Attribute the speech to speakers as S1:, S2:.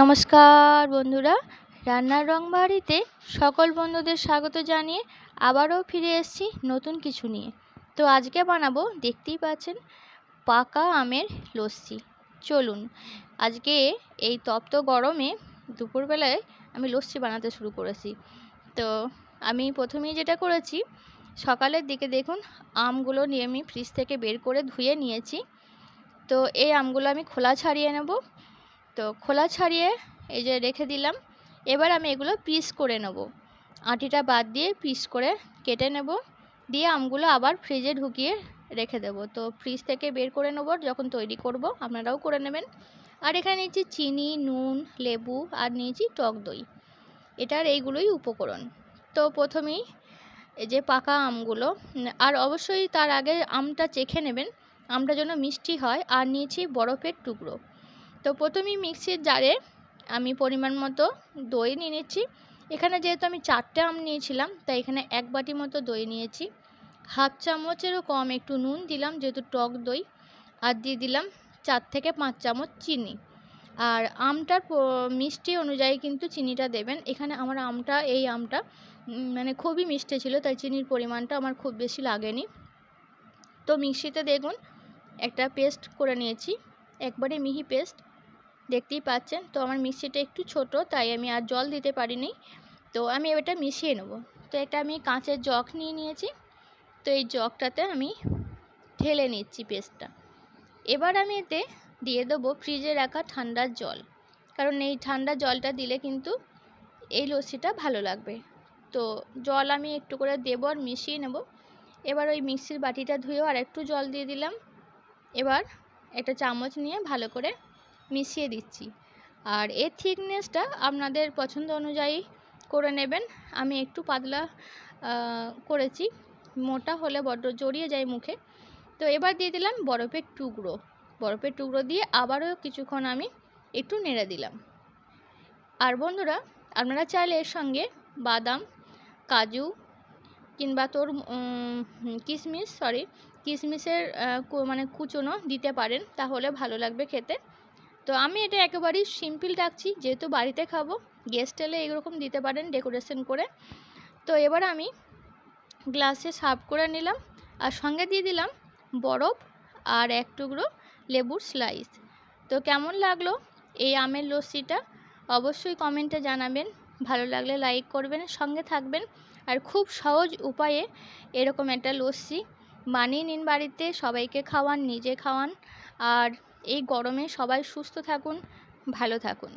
S1: নমস্কার বন্ধুরা। রান্নার রং বাড়িতে সকল বন্ধুদের স্বাগত জানিয়ে আবারও ফিরে এসেছি নতুন কিছু নিয়ে। তো আজকে বানাবো, দেখতেই পাচ্ছেন, পাকা আমের লস্যি। চলুন, আজকে এই তপ্ত গরমে দুপুরবেলায় আমি লস্যি বানাতে শুরু করেছি। তো আমি প্রথমেই যেটা করেছি, সকালের দিকে দেখুন, আমগুলো নিয়ে আমি ফ্রিজ থেকে বের করে ধুয়ে নিয়েছি। তো এই আমগুলো আমি খোলা ছাড়িয়ে নেব। তো খোলা ছাড়িয়ে এই যে রেখে দিলাম। এবার আমি এগুলো পিস করে নেব। আটিটা বাদ দিয়ে পিস করে কেটে নেব। দিয়ে আমগুলো আবার ফ্রিজে ঢুকিয়ে রেখে দেব। তো ফ্রিজ থেকে বের করে নেব, যখন তৈরি করব, আপনারাও করে নেবেন। আর এখানে নিয়েছি চিনি, নুন, লেবু আর নিয়েছি টক দই। এটার এইগুলোই উপকরণ। তো প্রথমেই যে পাকা আমগুলো, আর অবশ্যই তার আগে আমটা চেখে নেবেন। আমটা যেন মিষ্টি হয়। আর নিয়েছি বরফের টুকরো। তো প্রথমেই মিক্সির জারে আমি পরিমাণ মতো দই নিয়ে নিচ্ছি। এখানে যেহেতু আমি চারটে আম নিয়েছিলাম, তাই এখানে এক বাটি মতো দই নিয়েছি। হাফ চামচেরও কম একটু নুন দিলাম, যেহেতু টক দই, আর দিয়ে দিলাম চার থেকে পাঁচ চামচ চিনি। আর আমটার মিষ্টি অনুযায়ী কিন্তু চিনিটা দেবেন। এখানে আমার আমটা, এই আমটা মানে খুবই মিষ্টি ছিল, তাই চিনির পরিমাণটা আমার খুব বেশি লাগেনি। তো মিক্সিতে দেখুন, একটা পেস্ট করে নিয়েছি। একবারে মিহি পেস্ট। দেখতেই পাচ্ছেন। তো আমার মিক্সিটা একটু ছোট, তাই আমি আর জল দিতে পারিনি। তো আমি এটা মিশিয়ে নেব। তো এটা আমি কাঁচের জগ নিয়ে নিয়েছি। তো এই জগটাতে আমি ঢেলে নিচ্ছি পেস্টটা। এবার আমি এতে দিয়ে দেবো ফ্রিজে রাখা ঠান্ডার জল। কারণ এই ঠান্ডা জলটা দিলে কিন্তু এই লস্যিটা ভালো লাগবে। তো জল আমি একটু করে দেবো আর মিশিয়ে নেব। এবার ওই মিক্সির বাটিটা ধুয়েও আর একটু জল দিয়ে দিলাম। এবার একটা চামচ নিয়ে ভালো করে মিশিয়ে দিচ্ছি। আর এর থিকনেসটা আপনাদের পছন্দ অনুযায়ী করে নেবেন। আমি একটু পাতলা করেছি। মোটা হলে বড্ড জড়িয়ে যায় মুখে। তো এবার দিয়ে দিলাম বরফের টুকরো। বরফের টুকরো দিয়ে আবারও কিছুক্ষণ আমি একটু নেড়ে দিলাম। আর বন্ধুরা, আপনারা চাইলে এর সঙ্গে বাদাম, কাজু কিংবা তোর কিশমিশ সরি কিশমিশের মানে কুচনো দিতে পারেন। তাহলে ভালো লাগবে খেতে। তো আমি এটা একেবারেই সিম্পল রাখছি, যেহেতু বাড়িতে খাব গেস্ট এলে এরকম দিতে পারেন ডেকোরেশন করে। তো এবার আমি গ্লাসে সার্ভ করে নিলাম, আর সঙ্গে দিয়ে দিলাম বরফ আর এক টুকরো লেবুর স্লাইস তো কেমন লাগল এই আমের লস্যিটা? অবশ্যই কমেন্টে জানাবেন, ভালো লাগলে লাইক করবেন, সঙ্গে থাকবেন, আর খুব সহজ উপায়ে এরকম একটা লস্যি বানিয়ে নিন বাড়িতে, সবাইকে খাওয়ান, নিজে খাওয়ান, আর এই গরমে সবাই সুস্থ থাকুন ভালো থাকুন।